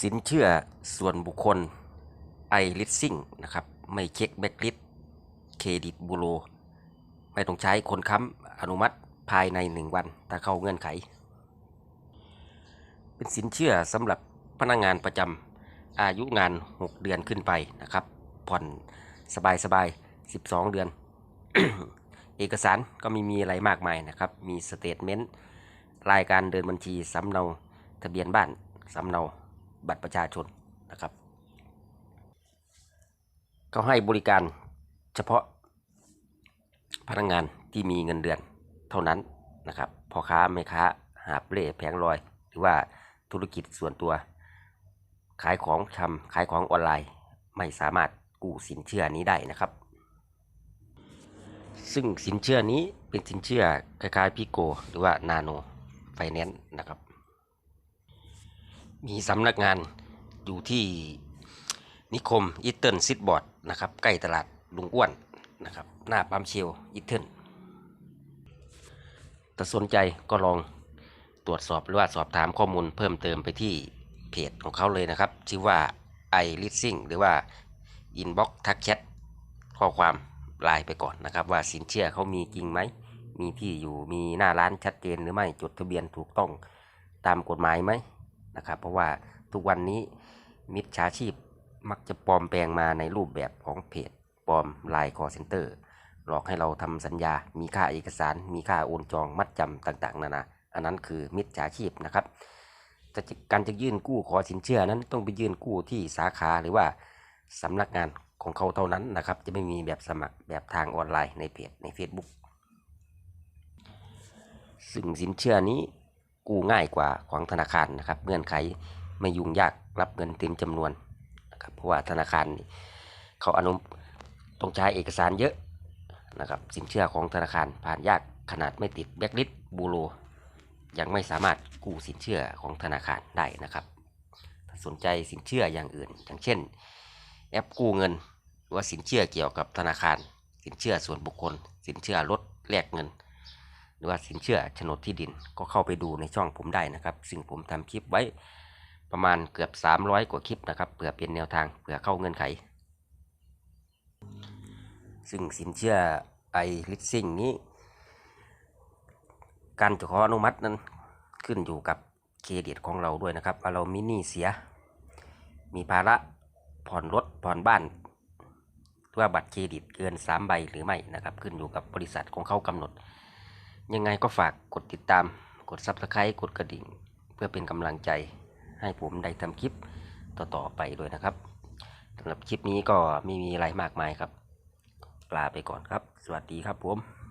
สินเชื่อส่วนบุคคลไอริสซิ่งนะครับ ไม่เช็คแบ็กลิสเครดิตบูโรไม่ต้องใช้คนค้ำอนุมัติภายใน 1 วันถ้าเข้าเงื่อนไข เป็นสินเชื่อสำหรับพนักงานประจำอายุงาน 6 เดือนขึ้นไปนะครับ ผ่อนสบายสบาย 12 เดือน เอกสารก็ไม่มีอะไรมากมายนะครับ มีสเตทเมนต์รายการเดินบัญชีสำเนาทะเบียนบ้านสำเนา บัตรประชาชนนะครับเขาให้บริการเฉพาะพนักงานที่มีเงินเดือนเท่านั้นนะครับพ่อค้าแม่ค้าหาบเล่แผงลอย หรือว่าธุรกิจส่วนตัว ขายของชำขายของออนไลน์ไม่สามารถกู้สินเชื่อนี้ได้นะครับ ซึ่งสินเชื่อนี้เป็นสินเชื่อคล้ายๆพิโก หรือว่านาโนไฟแนนซ์นะครับ มีสำนักงานอยู่ที่นิคมอีเทิลซิดบอร์ดนะครับใกล้ตลาดลุงอ้วนนะครับหน้าปั๊มเชลอีเทิลถ้าสนใจก็ลองตรวจสอบหรือว่าสอบถามข้อมูลเพิ่มเติมไปที่เพจของเขาเลยนะครับ ชื่อว่า i l i s t i n g หรือว่า inbox ทักแชทข้อความไลน์ไปก่อนนะครับ ว่าสินเชื่อเขามีจริงไหม มีที่อยู่มีหน้าร้านชัดเจนหรือไม่จดทะเบียนถูกต้องตามกฎหมายไหม นะครับ เพราะว่าทุกวันนี้มิจฉาชีพมักจะปลอมแปลงมาในรูปแบบของเพจปลอมไลน์คอเซ็นเตอร์หลอกให้เราทำสัญญา มีค่าเอกสาร มีค่าโอนจองมัดจำต่างๆนานา อันนั้นคือมิจฉาชีพนะครับการจะยื่นกู้ขอสินเชื่อนั้นต้องไปยื่นกู้ที่สาขาหรือว่าสำนักงานของเขาเท่านั้นนะครับ จะไม่มีแบบสมัครแบบทางออนไลน์ในเพจใน Facebook ซึ่งสินเชื่อนี้ กู้ง่ายกว่าของธนาคารนะครับ เงื่อนไขไม่ยุ่งยากรับเงินเต็มจำนวนนะครับเพราะว่าธนาคารเขาอนุต้องใช้เอกสารเยอะนะครับสินเชื่อของธนาคารผ่านยากขนาดไม่ติดแบ็กลิสบูโรยังไม่สามารถกู้สินเชื่อของธนาคารได้นะครับ ถ้าสนใจสินเชื่ออย่างอื่น อย่างเช่น แอปกู้เงิน หรือว่าสินเชื่อเกี่ยวกับธนาคาร สินเชื่อส่วนบุคคล สินเชื่อลดแลกเงิน รือว่าสินเชื่อโฉนดที่ดินก็เข้าไปดูในช่องผมได้นะครับ ซึ่งผมทำคลิปไว้ประมาณเกือบ 300 กว่าคลิปนะครับเผื่อเป็นแนวทางเผื่อเข้าเงื่อนไข ซึ่งสินเชื่อไอลิสซิ่งนี้ การจะขออนุมัตินั้นขึ้นอยู่กับเครดิตของเราด้วยนะครับว่าเรามีหนี้เสีย มีภาระผ่อนรถผ่อนบ้านว่าบัตรเครดิตเกิน 3 ใบหรือไม่นะครับ ขึ้นอยู่กับบริษัทของเขากำหนด ยังไงก็ฝากกดติดตาม กด Subscribe กดกระดิ่ง เพื่อเป็นกำลังใจให้ผมได้ทำคลิปต่อๆไปด้วยนะครับสำหรับคลิปนี้ก็ไม่มีอะไรมากมายครับ ลาไปก่อนครับ สวัสดีครับผม